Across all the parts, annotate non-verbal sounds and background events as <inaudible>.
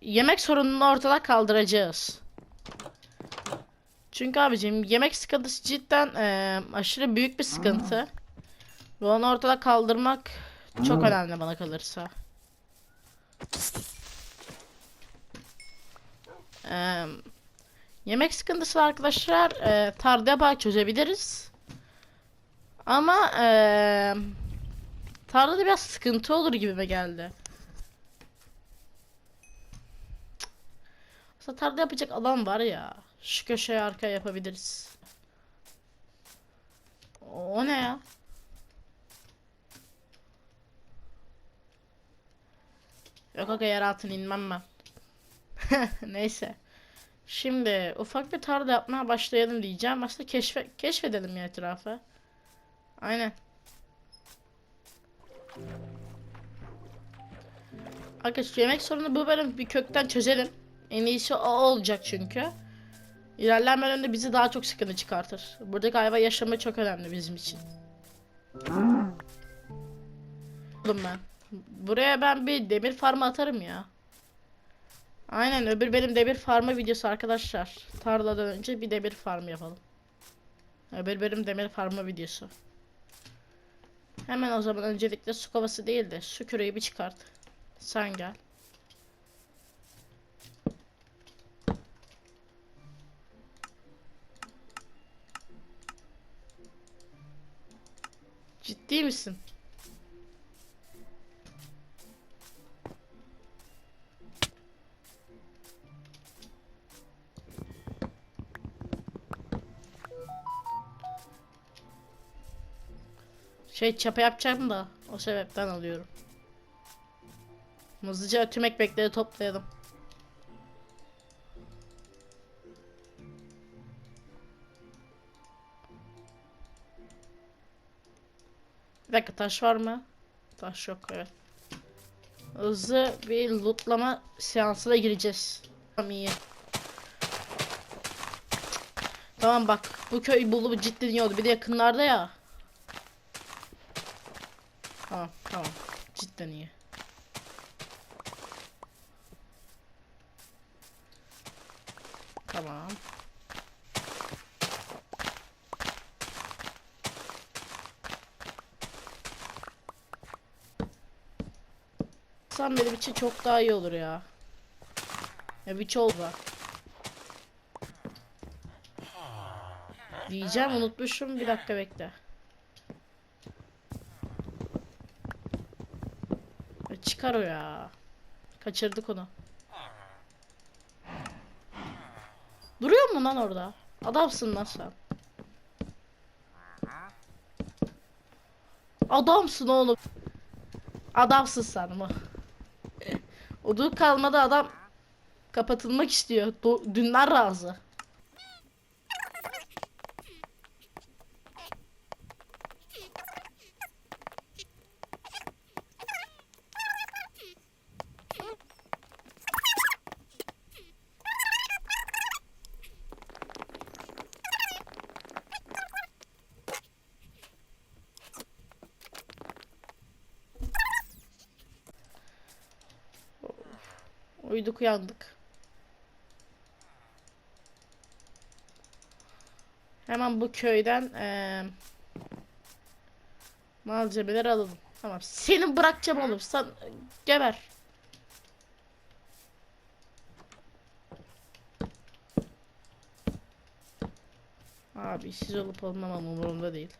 yemek sorununu ortadan kaldıracağız. Çünkü abicim yemek sıkıntısı cidden eee, aşırı büyük bir sıkıntı. Ve onu ortadan kaldırmak çok önemli bana kalırsa. Eee, yemek sıkıntısı arkadaşlar eee tarla yaparak çözebiliriz. Ama eee tarlada biraz sıkıntı olur gibime geldi. Aslında tarla yapacak alan var ya. Şu köşeye arkaya yapabiliriz. O ne ya? Yok aga yer altına inmem ben. <laughs> Neyse. Şimdi ufak bir tarla yapmaya başlayalım diyeceğim. Aslında keşfe keşfedelim ya etrafı. Aynen. Arkadaşlar yemek sorunu bu bölüm bir kökten çözelim. En iyisi o olacak çünkü. İlerleyen bölümde bizi daha çok sıkıntı çıkartır. Buradaki hayvan yaşamı çok önemli bizim için. Oğlum ben. Buraya ben bir demir farmı atarım ya. Aynen öbür benim demir farmı videosu arkadaşlar. Tarladan önce bir demir farmı yapalım. Öbür benim demir farmı videosu. Hemen o zaman öncelikle su kovası değil de su küreği bir çıkart. Sen gel. Ciddi misin? Şey çapa yapacağım da o sebepten alıyorum. Hızlıca tüm ekmekleri toplayalım. Dakika taş var mı? Taş yok evet. Hızlı bir lootlama seansına gireceğiz. Tamam iyi. Tamam bak bu köy bulu cidden iyi oldu. Bir de yakınlarda ya. Tamam tamam. Cidden iyi. Tamam. Sen benim için çok daha iyi olur ya. Ya bir çol var. Diyeceğim unutmuşum bir dakika bekle. Çıkar o ya. Kaçırdık onu. Duruyor mu lan orada? Adamsın lan sen. Adamsın oğlum. Adamsın sen ama. Odun kalmadı adam kapatılmak istiyor. Do- Dünler razı. Uyuduk uyandık. Hemen bu köyden eee malzemeler alalım. Tamam. Seni bırakacağım oğlum. Sen geber. Abi işsiz olup olmamam umurumda değil.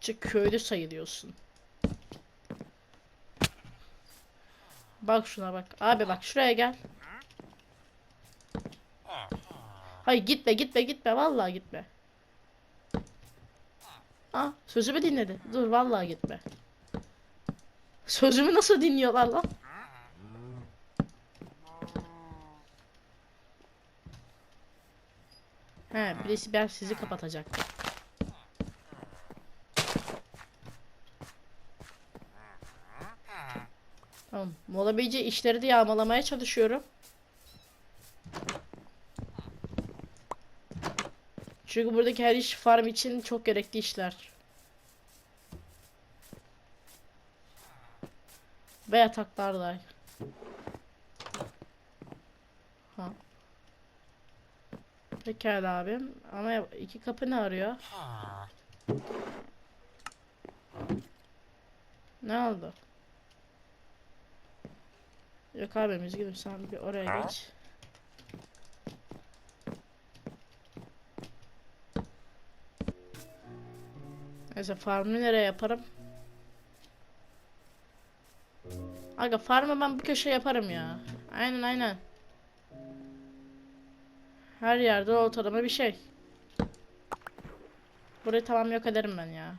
Çık köylü sayılıyorsun. Bak şuna bak. Abi bak şuraya gel. Hayır gitme gitme gitme vallahi gitme. Aa sözümü dinledi. Dur vallahi gitme. Sözümü nasıl dinliyorlar lan? He birisi ben sizi kapatacak. Tamam. Olabileceği işleri de yağmalamaya çalışıyorum. Çünkü buradaki her iş farm için çok gerekli işler. Ve yataklarda. Ha. Pekala abim. Ama iki kapı ne arıyor? Ne oldu? Yok abi üzgünüm sen bir oraya geç. Neyse farmı nereye yaparım? Aga farmı ben bu köşe yaparım ya. Aynen aynen. Her yerde ortalama bir şey. Burayı tamam yok ederim ben ya.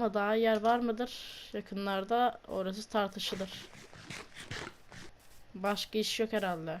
Ama daha yer var mıdır? Yakınlarda orası tartışılır. Başka iş yok herhalde.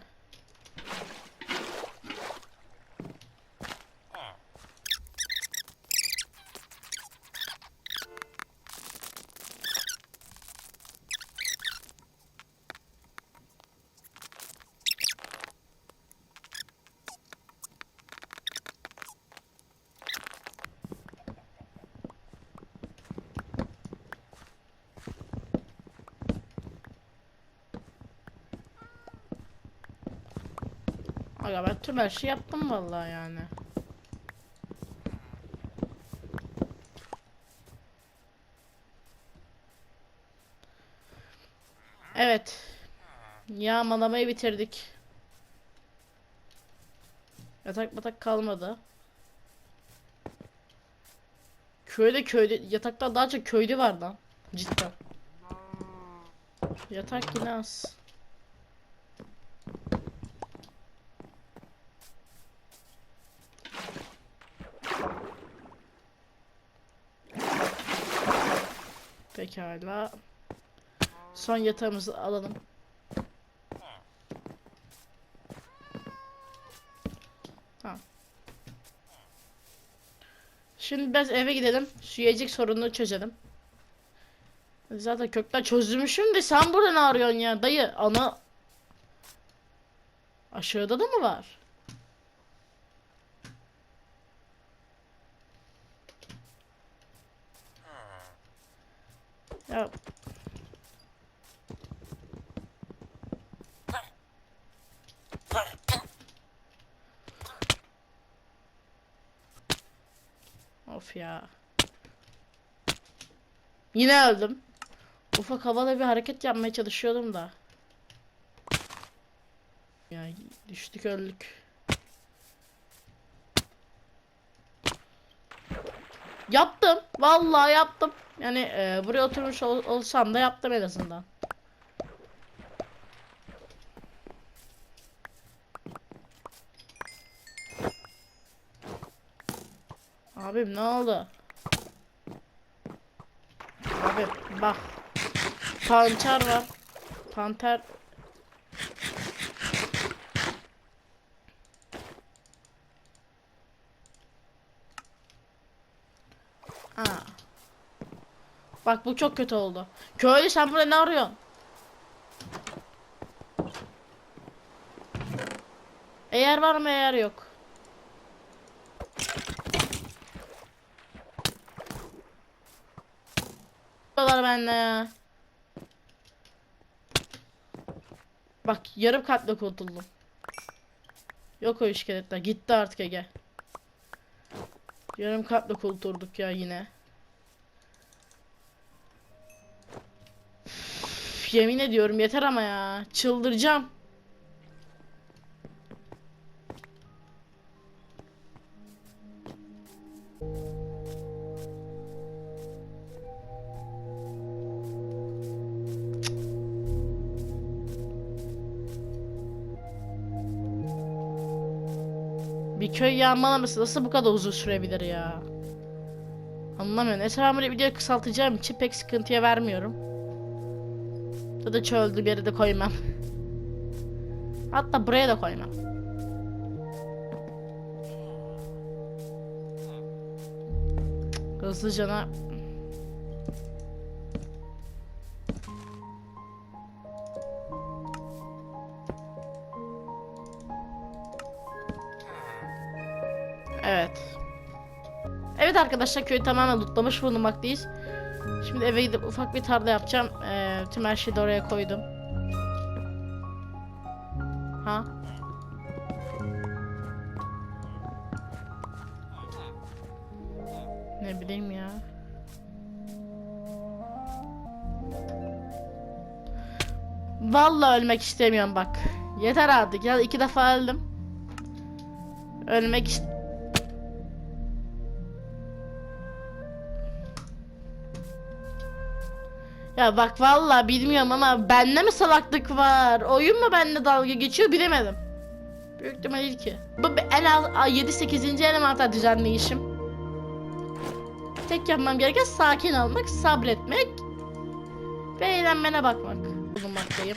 Aga ben tüm her şeyi yaptım vallahi yani. Evet. Yağmalamayı bitirdik. Yatak batak kalmadı. Köyde köyde yatakta daha çok köylü var lan. Cidden. Yatak yine az. Pekala. Son yatağımızı alalım. Tamam. Şimdi biz eve gidelim. Şu yiyecek sorununu çözelim. Zaten kökten çözmüşüm de sen burada ne arıyorsun ya dayı? Ana aşağıda da mı var? Ya Of ya. Yine öldüm. Ufak havada bir hareket yapmaya çalışıyordum da. Ya düştük öldük. Yaptım. Vallahi yaptım. Yani e, buraya oturmuş ol- olsam da yaptım en azından. Abim ne oldu? Abi bak. Panter var. Panter. Aa. Bak bu çok kötü oldu. Köylü sen burada ne arıyorsun? Eğer var mı eğer yok. Buralar bende ya. Bak yarım katla kurtuldum. Yok o iskeletler. Gitti artık Ege. Yarım katla kurtulduk ya yine. Üf, yemin ediyorum yeter ama ya. Çıldıracağım. Bir köy yağmalaması nasıl bu kadar uzun sürebilir ya? Anlamıyorum. Esra videoyu kısaltacağım için pek sıkıntıya vermiyorum. Ya da çölde bir yere de koymam. Hatta buraya da koymam. Hızlıcana Evet. Evet arkadaşlar köyü tamamen lootlamış bulunmaktayız. Şimdi eve gidip ufak bir tarla yapacağım. Ee, tüm her şeyi de oraya koydum. Ha? Ne bileyim ya. Vallahi ölmek istemiyorum bak. Yeter artık ya iki defa öldüm. Ölmek ist Ya bak vallahi bilmiyorum ama bende mi salaklık var? Oyun mu benimle dalga geçiyor bilemedim. Büyük ihtimal ilki. Bu en az 7-8. elementa düzenleyişim. Tek yapmam gereken sakin olmak, sabretmek ve eğlenmene bakmak. Bulunmaktayım.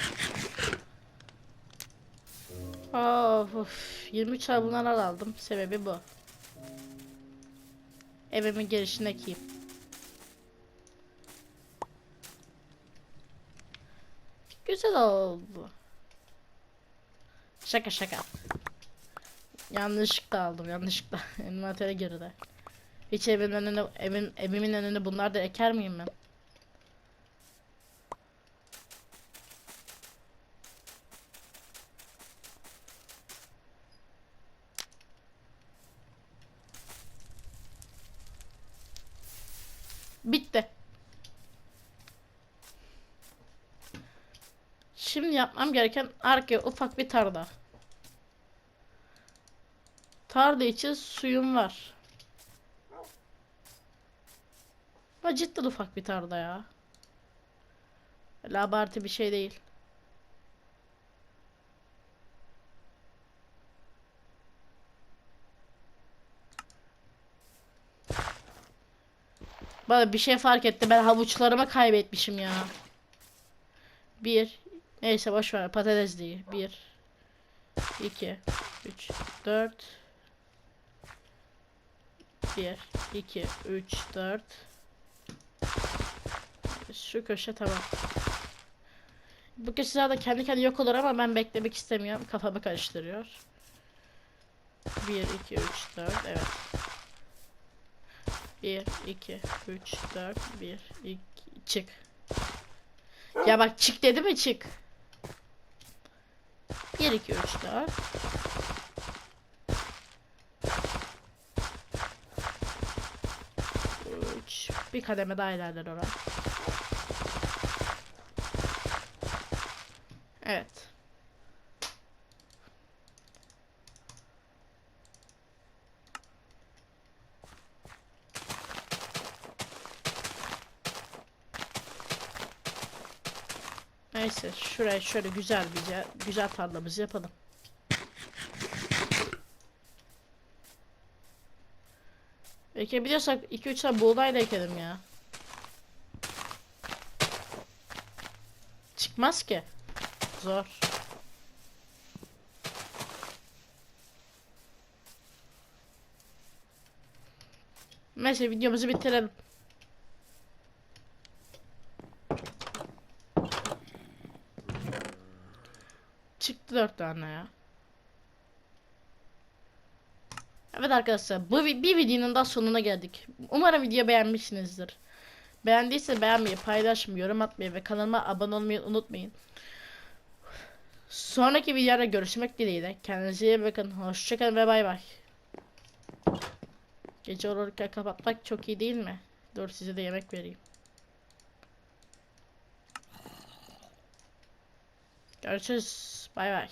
Of, of. 23 ay bunlar aldım. Sebebi bu. Evimin girişine ekeyim. Güzel oldu. Şaka şaka. Yanlışlıkla aldım yanlışlıkla. <laughs> Envantere girdi. Hiç evin önüne evin evimin önüne bunlar da eker miyim ben? Bitti. Şimdi yapmam gereken arkaya ufak bir tarla. Tarla için suyum var. Ama cidden ufak bir tarla ya. Öyle bir şey değil. Bana bir şey fark etti. Ben havuçlarımı kaybetmişim ya. Bir. Neyse boş ver. Patates değil. Bir. iki, Üç. Dört. Bir. iki, Üç. Dört. Şu köşe tamam. Bu köşe zaten kendi kendine yok olur ama ben beklemek istemiyorum. Kafamı karıştırıyor. 1, 2, 3, 4. Evet. 1, 2, 3, 4, 1, 2, çık. Ya bak çık dedi mi çık. 1, 2, 3, 4. Üç. Bir kademe daha ilerler oraya. Evet. Neyse şuraya şöyle güzel yer- güzel tarlamızı yapalım. Ekebiliyorsak 2-3 tane buğday da ekelim ya. Çıkmaz ki. Zor. Neyse videomuzu bitirelim. Çıktı dört tane ya. Evet arkadaşlar bu bir videonun daha sonuna geldik. Umarım video beğenmişsinizdir. Beğendiyse beğenmeyi, paylaşmayı, yorum atmayı ve kanalıma abone olmayı unutmayın. Sonraki videoda görüşmek dileğiyle. Kendinize iyi bakın. Hoşçakalın ve bay bay. Gece olurken kapatmak çok iyi değil mi? Dur size de yemek vereyim. Görüşürüz. Bay bay.